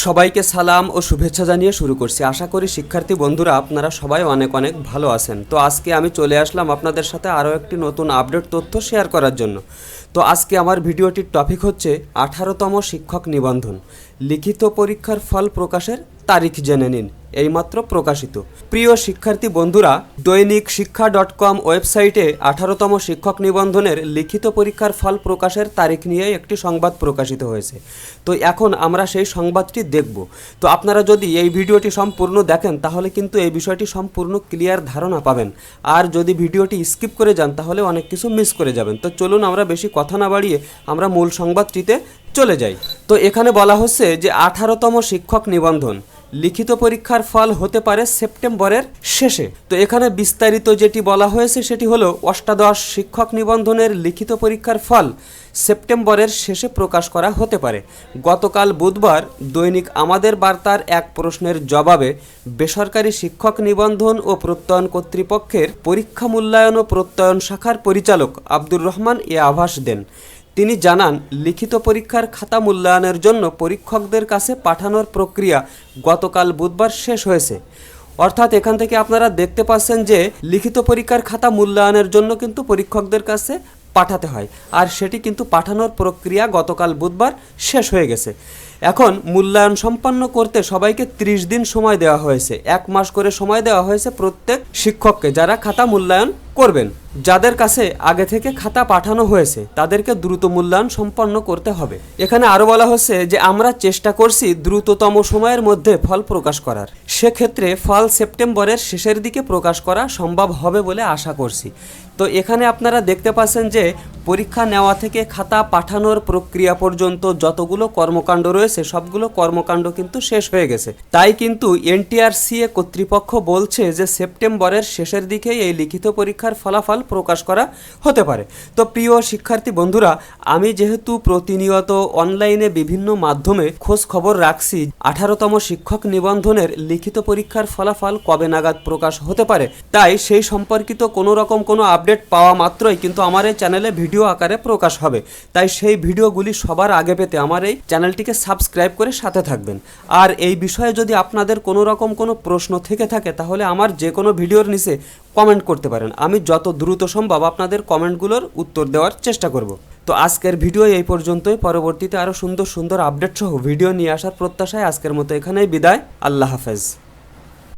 সবাইকে সালাম ও শুভেচ্ছা জানিয়ে শুরু করছি। আশা করি শিক্ষার্থী বন্ধুরা আপনারা সবাই অনেক অনেক ভালো আছেন। তো আজকে আমি চলে আসলাম আপনাদের সাথে আরও একটি নতুন আপডেট তথ্য শেয়ার করার জন্য। তো আজকে আমার ভিডিওটির টপিক হচ্ছে আঠারোতম শিক্ষক নিবন্ধন। লিখিত পরীক্ষার ফল প্রকাশের তারিখ জেনে নিন। এইমাত্র প্রকাশিত। প্রিয় শিক্ষার্থী বন্ধুরা, দৈনিক শিক্ষা ডট কম ওয়েবসাইটে আঠারোতম শিক্ষক নিবন্ধনের লিখিত পরীক্ষার ফল প্রকাশের তারিখ নিয়ে একটি সংবাদ প্রকাশিত হয়েছে। তো এখন আমরা সেই সংবাদটি দেখব। তো আপনারা যদি এই ভিডিওটি সম্পূর্ণ দেখেন, তাহলে কিন্তু এই বিষয়টি সম্পূর্ণ ক্লিয়ার ধারণা পাবেন। আর যদি ভিডিওটি স্কিপ করে যান, তাহলে অনেক কিছু মিস করে যাবেন। তো চলুন আমরা বেশি কথা না বাড়িয়ে আমরা মূল সংবাদটিতে চলে যাই। তো এখানে বলা হচ্ছে যে আঠারোতম শিক্ষক নিবন্ধন। লিখিত পরীক্ষার ফল হতে পারে সেপ্টেম্বরের শেষে। তো এখানে বিস্তারিত যেটি বলা হয়েছে সেটি হলো, অষ্টাদশ শিক্ষক নিবন্ধনের লিখিত পরীক্ষার ফল সেপ্টেম্বরের শেষে প্রকাশ করা হতে পারে। গতকাল বুধবার দৈনিক আমাদের বার্তার এক প্রশ্নের জবাবে বেসরকারি শিক্ষক নিবন্ধন ও প্রত্যয়ন কর্তৃপক্ষের পরীক্ষা মূল্যায়ন ও প্রত্যয়ন শাখার পরিচালক আব্দুর রহমান এ আভাস দেন। তিনি জানান, লিখিত পরীক্ষার খাতা মূল্যায়নের জন্য পরীক্ষকদের কাছে পাঠানোর প্রক্রিয়া গতকাল বুধবার শেষ হয়েছে। অর্থাৎ এখান থেকে আপনারা দেখতে পাচ্ছেন যে, লিখিত পরীক্ষার খাতা মূল্যায়নের জন্য কিন্তু পরীক্ষকদের কাছে পাঠাতে হয়। আর সেটি কিন্তু পাঠানোর প্রক্রিয়া গতকাল বুধবার শেষ হয়ে গেছে। এখন মূল্যায়ন সম্পন্ন করতে সবাইকে ত্রিশ দিন সময় দেওয়া হয়েছে। এক মাস করে সময় দেওয়া হয়েছে প্রত্যেক শিক্ষককে যারা খাতা মূল্যায়ন করবেন। যাদের কাছে আগে থেকে খাতা পাঠানো হয়েছে, তাদেরকে দ্রুত মূল্যায়ন সম্পন্ন করতে হবে। এখানে আরও বলা হচ্ছে যে, আমরা চেষ্টা করছি দ্রুততম সময়ের মধ্যে ফল প্রকাশ করার। সেক্ষেত্রে ফল সেপ্টেম্বরের শেষের দিকে প্রকাশ করা সম্ভব হবে বলে আশা করছি। তো এখানে আপনারা দেখতে পাচ্ছেন যে, পরীক্ষা নেওয়া থেকে খাতা পাঠানোর প্রক্রিয়া পর্যন্ত যতগুলো কর্মকাণ্ড রয়েছে, সবগুলো কর্মকাণ্ড কিন্তু শেষ হয়ে গেছে। তাই কিন্তু এনটিআরসিএ কর্তৃপক্ষ বলছে যে, সেপ্টেম্বরের শেষের দিকেই এই লিখিত পরীক্ষার ফলাফল প্রকাশ করা হতে পারে। তো প্রিয় শিক্ষার্থী বন্ধুরা, আমি যেহেতু প্রতিনিয়ত অনলাইনে বিভিন্ন মাধ্যমে খোঁজ খবর রাখছি, আঠারোতম শিক্ষক নিবন্ধনের লিখিত পরীক্ষার ফলাফল কবে নাগাদ প্রকাশ হতে পারে, তাই সেই সম্পর্কিত কোনো রকম কোনো আপডেট পাওয়া মাত্রই কিন্তু আমার এই চ্যানেলে ভিডিও আকারে প্রকাশ হবে। তাই সেই ভিডিওগুলি সবার আগে পেতে আমার এই চ্যানেলটিকে সাবস্ক্রাইব করে সাথে থাকবেন। আর এই বিষয়ে যদি আপনাদের কোনো রকম কোনো প্রশ্ন থেকে থাকে, তাহলে আমার যে কোনো ভিডিওর নিচে কমেন্ট করতে পারেন। আমি যত দ্রুত সম্ভব আপনাদের কমেন্টগুলোর উত্তর দেওয়ার চেষ্টা করব। তো আজকের ভিডিও এই পর্যন্তই। পরবর্তীতে আরও সুন্দর সুন্দর আপডেট সহ ভিডিও নিয়ে আসার প্রত্যাশায় আজকের মতো এখানেই বিদায়। আল্লাহ হাফেজ।